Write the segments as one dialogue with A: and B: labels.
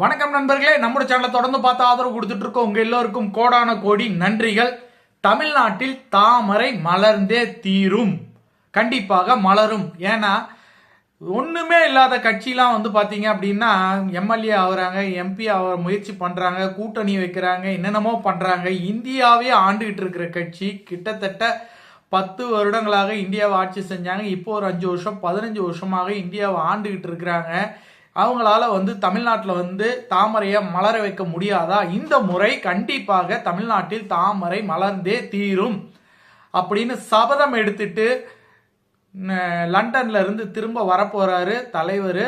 A: வணக்கம் நண்பர்களே நம்முடைய சேனலை தொடர்ந்து பார்த்து ஆதரவு கொடுத்துட்டு இருக்கோம். உங்க எல்லோருக்கும் கோடான கோடி நன்றிகள். தமிழ்நாட்டில் தாமரை மலர்ந்தே தீரும். கண்டிப்பாக மலரும். ஏன்னா ஒண்ணுமே இல்லாத கட்சிலாம் வந்து பாத்தீங்க அப்படின்னா எம்எல்ஏ ஆகுறாங்க எம்பி ஆகிற முயற்சி பண்றாங்க கூட்டணி வைக்கிறாங்க என்னென்னமோ பண்றாங்க. இந்தியாவே ஆண்டுகிட்டு இருக்கிற கட்சி கிட்டத்தட்ட பத்து வருடங்களாக இந்தியாவை ஆட்சி செஞ்சாங்க. இப்போ ஒரு அஞ்சு வருஷம் பதினஞ்சு வருஷமாக இந்தியாவை ஆண்டுகிட்டு இருக்கிறாங்க. அவங்களால வந்து தமிழ்நாட்டில் வந்து தாமரையை மலர வைக்க முடியாதா? இந்த முறை கண்டிப்பாக தமிழ்நாட்டில் தாமரை மலர்ந்தே தீரும் அப்படின்னு சபதம் எடுத்துட்டு லண்டன்ல இருந்து திரும்ப வரப்போறாரு தலைவர்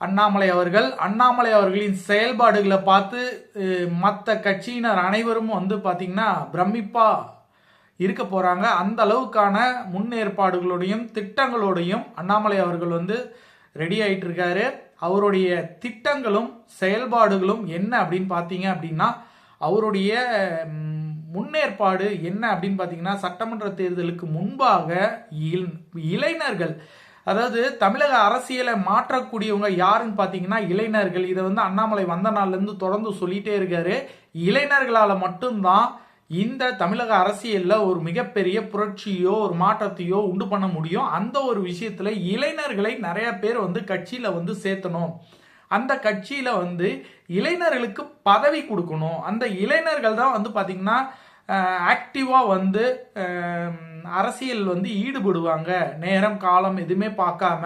A: அண்ணாமலை அவர்கள். அண்ணாமலை அவர்களின் செயல்பாடுகளை பார்த்து மற்ற கட்சியினர் அனைவரும் வந்து பார்த்திங்கன்னா பிரமிப்பா இருக்க போறாங்க. அந்த அளவுக்கான முன்னேற்பாடுகளோடையும் திட்டங்களோடையும் அண்ணாமலை அவர்கள் வந்து ரெடி ஆயிட்டு இருக்காரு அவருடைய திட்டங்களும் செயல்பாடுகளும் என்ன அப்படின்னு பார்த்தீங்க அப்படின்னா அவருடைய முன்னேற்பாடு என்ன அப்படின்னு பார்த்தீங்கன்னா சட்டமன்ற தேர்தலுக்கு முன்பாக இல்- இளைஞர்கள் அதாவது தமிழக அரசியலை மாற்றக்கூடியவங்க யாருன்னு பார்த்தீங்கன்னா இளைஞர்கள். இதை வந்து அண்ணாமலை வந்த நாள்லேருந்து தொடர்ந்து சொல்லிட்டே இருக்காரு. இளைஞர்களால் மட்டும்தான் இந்த தமிழக அரசியலில் ஒரு மிகப்பெரிய புரட்சியோ ஒரு மாற்றத்தையோ உண்டு பண்ண முடியும். அந்த ஒரு விஷயத்தில் இளைஞர்களை நிறைய பேர் வந்து கட்சியில் வந்து சேர்த்தணும். அந்த கட்சியில் வந்து இளைஞர்களுக்கு பதவி கொடுக்கணும். அந்த இளைஞர்கள் தான் வந்து பார்த்திங்கன்னா ஆக்டிவாக வந்து அரசியல் வந்து ஈடுபடுவாங்க. நேரம் காலம் எதுவுமே பார்க்காம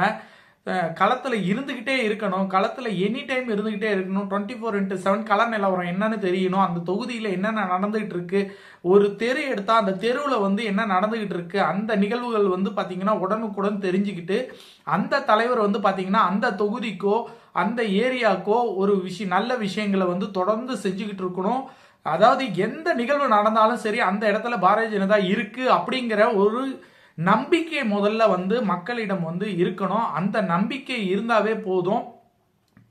A: களத்தில் இருந்துக்கிட்டே இருக்கணும். களத்தில் எனி டைம் இருந்துக்கிட்டே இருக்கணும். டுவெண்ட்டி ஃபோர் இன்ட்டு செவன் கள நிலவரம் என்னன்னு தெரியணும். அந்த தொகுதியில் என்னென்ன நடந்துகிட்டு இருக்கு? ஒரு தெரு எடுத்தால் அந்த தெருவில் வந்து என்ன நடந்துகிட்டு இருக்கு? அந்த நிகழ்வுகள் வந்து பார்த்தீங்கன்னா உடனுக்குடன் தெரிஞ்சுக்கிட்டு அந்த தலைவர் வந்து பார்த்தீங்கன்னா அந்த தொகுதிக்கோ அந்த ஏரியாக்கோ ஒரு விஷயம் நல்ல விஷயங்களை வந்து தொடர்ந்து செஞ்சுக்கிட்டு இருக்கணும். அதாவது எந்த நிகழ்வு நடந்தாலும் சரி அந்த இடத்துல பாரதிய ஜனதா இருக்கு அப்படிங்கிற ஒரு நம்பிக்கை முதல்ல வந்து மக்களிடம் வந்து இருக்கணும். அந்த நம்பிக்கை இருந்தாவே போதும்.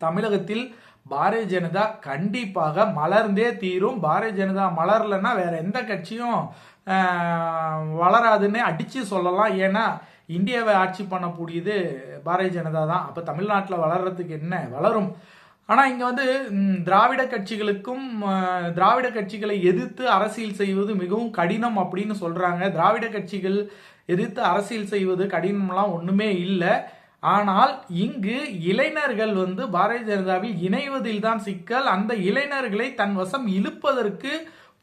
A: தமிழகத்தில் பாரதிய ஜனதா கண்டிப்பாக மலர்ந்தே தீரும். பாரதிய ஜனதா மலரலன்னா வேற எந்த கட்சியும் வளராதுன்னே வளராதுன்னு அடிச்சு சொல்லலாம். ஏன்னா இந்தியாவை ஆட்சி பண்ணக்கூடியது பாரதிய ஜனதா தான். அப்ப தமிழ்நாட்டில் வளர்றதுக்கு என்ன வளரும்? ஆனால் இங்கே வந்து திராவிட கட்சிகளுக்கும் திராவிட கட்சிகளை எதிர்த்து அரசியல் செய்வது மிகவும் கடினம் அப்படின்னு சொல்கிறாங்க திராவிட கட்சிகள் எதிர்த்து அரசியல் செய்வது கடினம்லாம் ஒன்றுமே இல்லை. ஆனால் இங்கு இளைஞர்கள் வந்து பாரதிய ஜனதாவில் இணைவதில் தான் சிக்கல். அந்த இளைஞர்களை தன் வசம் இழுப்பதற்கு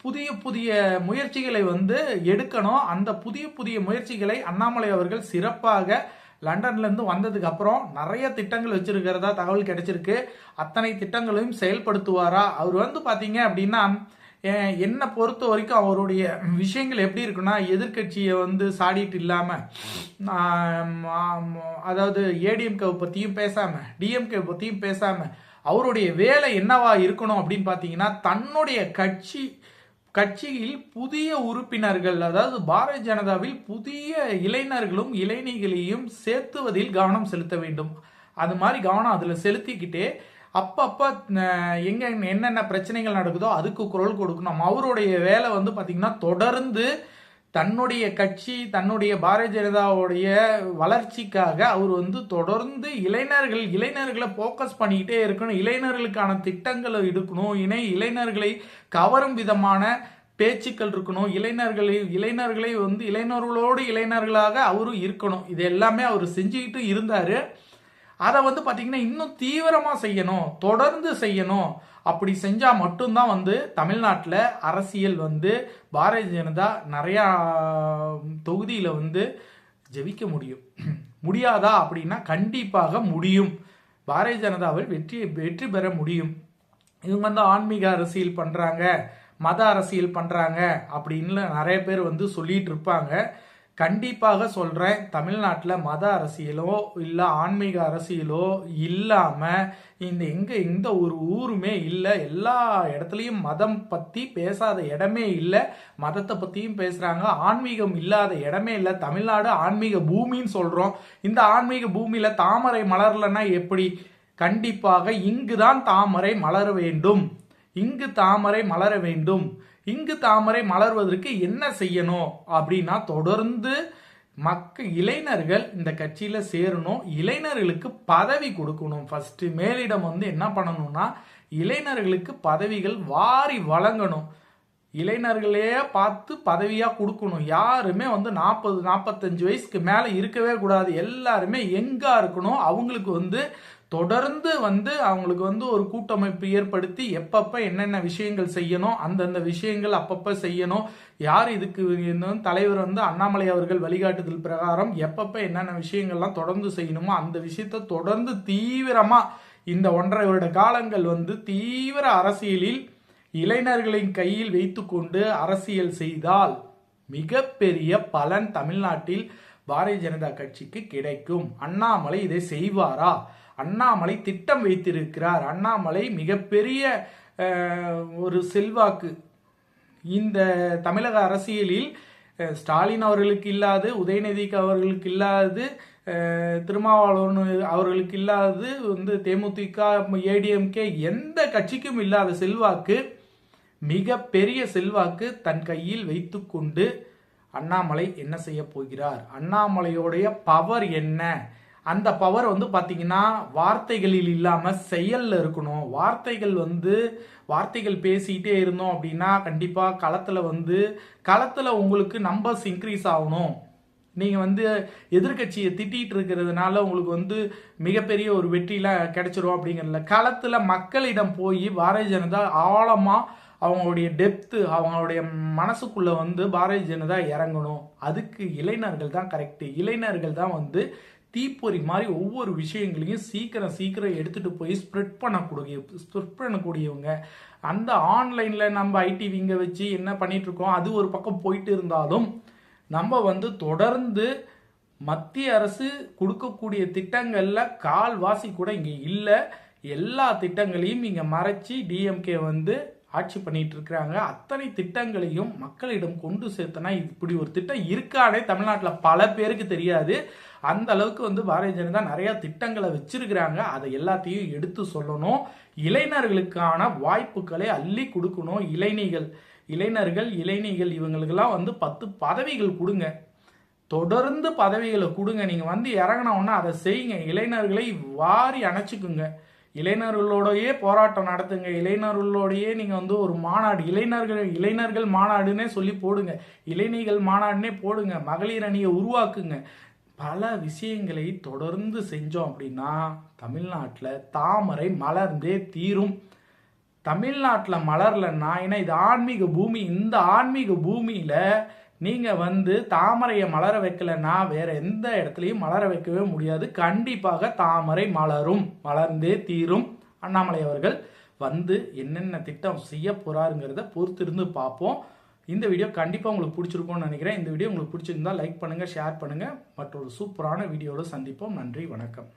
A: புதிய புதிய முயற்சிகளை வந்து எடுக்கணும். அந்த புதிய புதிய முயற்சிகளை அண்ணாமலை அவர்கள் சிறப்பாக லண்டன்லேருந்து வந்ததுக்கப்புறம் வந்ததுக்கு அப்புறம் நிறைய திட்டங்கள் வச்சிருக்கிறதா தகவல் கிடைச்சிருக்கு. அத்தனை திட்டங்களையும் செயல்படுத்துவாரா? அவர் வந்து பார்த்தீங்க அப்படின்னா என்னை பொறுத்த வரைக்கும் அவருடைய விஷயங்கள் எப்படி இருக்குன்னா எதிர்க்கட்சியை வந்து சாடிட்டு இல்லாமல் அதாவது ஏடிஎம்கே பற்றியும் பேசாமல் டிஎம்கே பற்றியும் பேசாமல் அவருடைய வேலை என்னவா இருக்கணும் அப்படின்னு பார்த்தீங்கன்னா தன்னுடைய கட்சி கட்சியில் புதிய உறுப்பினர்கள் அதாவது பாரதிய ஜனதாவில் புதிய இளைஞர்களும் இளைஞர்களையும் சேர்த்துவதில் கவனம் செலுத்த வேண்டும். அது மாதிரி கவனம் அதில் செலுத்திக்கிட்டே அப்பப்போ எங்கே எங்க என்னென்ன பிரச்சனைகள் நடக்குதோ அதுக்கு குரல் கொடுக்கணும். அவருடைய வேலை வந்து பார்த்திங்கன்னா தொடர்ந்து தன்னுடைய கட்சி தன்னுடைய பாரதிய ஜனதாவுடைய வளர்ச்சிக்காக அவர் வந்து தொடர்ந்து இளைஞர்கள் இளைஞர்களை ஃபோக்கஸ் பண்ணிக்கிட்டே இருக்கணும். இளைஞர்களுக்கான திட்டங்களை எடுக்கணும். இணை இளைஞர்களை கவரும் விதமான பேச்சுக்கள் இருக்கணும். இளைஞர்களை இளைஞர்களை வந்து இளைஞர்களோடு இளைஞர்களாக அவரும் இருக்கணும். இது எல்லாமே அவர் செஞ்சுக்கிட்டு இருந்தார். அதை வந்து பார்த்திங்கன்னா இன்னும் தீவிரமாக செய்யணும். தொடர்ந்து செய்யணும். அப்படி செஞ்சால் மட்டும்தான் வந்து தமிழ்நாட்டில் அரசியல் வந்து பாரதிய ஜனதா நிறையா தொகுதியில் வந்து ஜெயிக்க முடியும். முடியாதா அப்படின்னா கண்டிப்பாக முடியும். பாரதிய ஜனதாவில் வெற்றி வெற்றி பெற முடியும். இவங்க வந்து ஆன்மீக அரசியல் பண்ணுறாங்க மத அரசியல் பண்ணுறாங்க அப்படின்னு நிறைய பேர் வந்து சொல்லிட்டு இருப்பாங்க. கண்டிப்பாக சொல்கிறேன் தமிழ்நாட்டில் மத அரசியலோ இல்லை ஆன்மீக அரசியலோ இல்லாமல் இந்த எங்கே எந்த ஒரு ஊருமே இல்லை எல்லா இடத்துலையும் மதம் பற்றி பேசாத இடமே இல்லை மதத்தை பற்றியும் பேசுகிறாங்க ஆன்மீகம் இல்லாத இடமே இல்லை தமிழ்நாடு ஆன்மீக பூமின்னு சொல்கிறோம் இந்த ஆன்மீக பூமியில் தாமரை மலரலன்னா எப்படி? கண்டிப்பாக இங்கு தான் தாமரை மலர வேண்டும். இங்கு தாமரை மலர வேண்டும். இங்கு தாமரை மலர்வதற்கு என்ன செய்யணும்? அப்படின்னா தொடர்ந்து மக்க இளைஞர்கள் இந்த கட்சியில சேரணும். இளைஞர்களுக்கு பதவி கொடுக்கணும். ஃபர்ஸ்ட் மேலிடம் வந்து என்ன பண்ணணும்னா இளைஞர்களுக்கு பதவிகள் வாரி வழங்கணும். இளைஞர்களே பார்த்து பதவியாக கொடுக்கணும். யாருமே வந்து நாற்பது நாற்பத்தஞ்சு வயசுக்கு மேலே இருக்கவே கூடாது. எல்லாருமே எங்காக இருக்கணும். அவங்களுக்கு வந்து தொடர்ந்து வந்து அவங்களுக்கு வந்து ஒரு கூட்டமைப்பு ஏற்படுத்தி எப்பப்போ என்னென்ன விஷயங்கள் செய்யணும் அந்தந்த விஷயங்கள் அப்பப்போ செய்யணும். யார் இதுக்கு தலைவர் வந்து அண்ணாமலை அவர்கள் வழிகாட்டுதல் பிரகாரம் எப்பப்போ என்னென்ன விஷயங்கள்லாம் தொடர்ந்து செய்யணுமோ அந்த விஷயத்த தொடர்ந்து தீவிரமாக இந்த ஒன்றரை வருட காலங்கள் வந்து தீவிர அரசியலில் இளைஞர்களின் கையில் வைத்துக்கொண்டு அரசியல் செய்தால் மிகப்பெரிய பலன் தமிழ்நாட்டில் பாரதிய ஜனதா கட்சிக்கு கிடைக்கும். அண்ணாமலை இதை செய்வாரா? அண்ணாமலை திட்டம் வைத்திருக்கிறார். அண்ணாமலை மிகப்பெரிய ஒரு செல்வாக்கு. இந்த தமிழக அரசியலில் ஸ்டாலின் அவர்களுக்கு இல்லாது உதயநிதிக்கு அவர்களுக்கு இல்லாது திருமாவளவன் அவர்களுக்கு இல்லாது வந்து தேமுதிக ஏடிஎம்கே எந்த கட்சிக்கும் இல்லாத செல்வாக்கு மிக பெரிய செல்வாக்கு தன் கையில் வைத்துக்கொண்டு அண்ணாமலை என்ன செய்ய போகிறார்? அண்ணாமலையோடைய பவர் என்ன? அந்த பவர் வந்து பார்த்தீங்கன்னா வார்த்தைகளில் இல்லாமல் செயலில் இருக்கணும். வார்த்தைகள் வந்து வார்த்தைகள் பேசிக்கிட்டே இருந்தோம் அப்படின்னா கண்டிப்பாக களத்தில் வந்து களத்தில் உங்களுக்கு நம்பர்ஸ் இன்க்ரீஸ் ஆகணும். நீங்கள் வந்து எதிர்க்கட்சியை திட்டிகிட்டு இருக்கிறதுனால உங்களுக்கு வந்து மிகப்பெரிய ஒரு வெற்றிலாம் கிடைச்சிரும் அப்படிங்கிறதுல. களத்தில் மக்களிடம் போய் பாரதிய ஜனதா ஆழமாக அவங்களுடைய டெப்த்து அவங்களுடைய மனசுக்குள்ளே வந்து பாரதிய ஜனதா இறங்கணும். அதுக்கு இளைஞர்கள் தான் கரெக்டு இளைஞர்கள் தான் வந்து தீப்பொறி மாதிரி ஒவ்வொரு விஷயங்களையும் சீக்கிரம் சீக்கிரம் எடுத்துகிட்டு போய் ஸ்ப்ரெட் பண்ணக்கூடிய ஸ்ப்ரெட் பண்ணக்கூடியவங்க. அந்த ஆன்லைனில் நம்ம ஐடி விங்க வச்சு என்ன பண்ணிகிட்ருக்கோம் அது ஒரு பக்கம் போயிட்டு இருந்தாலும் நம்ம வந்து தொடர்ந்து மத்திய அரசு கொடுக்கக்கூடிய திட்டங்களில் கால்வாசி கூட இங்கே இல்லை. எல்லா திட்டங்களையும் இங்கே மறைச்சி டிஎம்கே வந்து ஆட்சி பண்ணிட்டு இருக்கிறாங்க அத்தனை திட்டங்களையும் மக்களிடம் கொண்டு சேர்த்தனா இப்படி ஒரு திட்டம் இருக்கானே தமிழ்நாட்டில் பல பேருக்கு தெரியாது. அந்த அளவுக்கு வந்து பாரதிய ஜனதா நிறைய திட்டங்களை வச்சிருக்கிறாங்க. அதை எல்லாத்தையும் எடுத்து சொல்லணும். இளைஞர்களுக்கான வாய்ப்புகளை அள்ளி கொடுக்கணும். இளைஞர்கள் இளைஞர்கள் இளைஞர்கள் இவங்களுக்கெல்லாம் வந்து பத்து பதவிகள் கொடுங்க. தொடர்ந்து பதவிகளை கொடுங்க. நீங்க வந்து இறங்கினோன்னா அதை செய்யுங்க. இளைஞர்களை வாரி அணைச்சிக்குங்க. இளைஞர்களோடையே போராட்டம் நடத்துங்க. இளைஞர்களோடையே நீங்கள் வந்து ஒரு மாநாடு இளைஞர்கள் இளைஞர்கள் மாநாடுன்னே சொல்லி போடுங்க. இளைஞர்கள் மாநாடுனே போடுங்க. மகளிர் அணியை உருவாக்குங்க. பல விஷயங்களை தொடர்ந்து செஞ்சோம் அப்படின்னா தமிழ்நாட்டில் தாமரை மலர்ந்தே தீரும். தமிழ்நாட்டில் மலர்லன்னா ஏன்னா இது ஆன்மீக பூமி. இந்த ஆன்மீக பூமியில் நீங்கள் வந்து தாமரையை மலர வைக்கலன்னா வேற எந்த இடத்துலையும் மலர வைக்கவே முடியாது. கண்டிப்பாக தாமரை மலரும் மலர்ந்தே தீரும். அண்ணாமலை அவர்கள் வந்து என்னென்ன திட்டம் செய்ய போகிறாருங்கிறத பொறுத்திருந்து பார்ப்போம். இந்த வீடியோ கண்டிப்பாக உங்களுக்கு பிடிச்சிருக்கும்னு நினைக்கிறேன். இந்த வீடியோ உங்களுக்கு பிடிச்சிருந்தா லைக் பண்ணுங்கள் ஷேர் பண்ணுங்கள் மற்றொரு சூப்பரான வீடியோவில் சந்திப்போம். நன்றி வணக்கம்.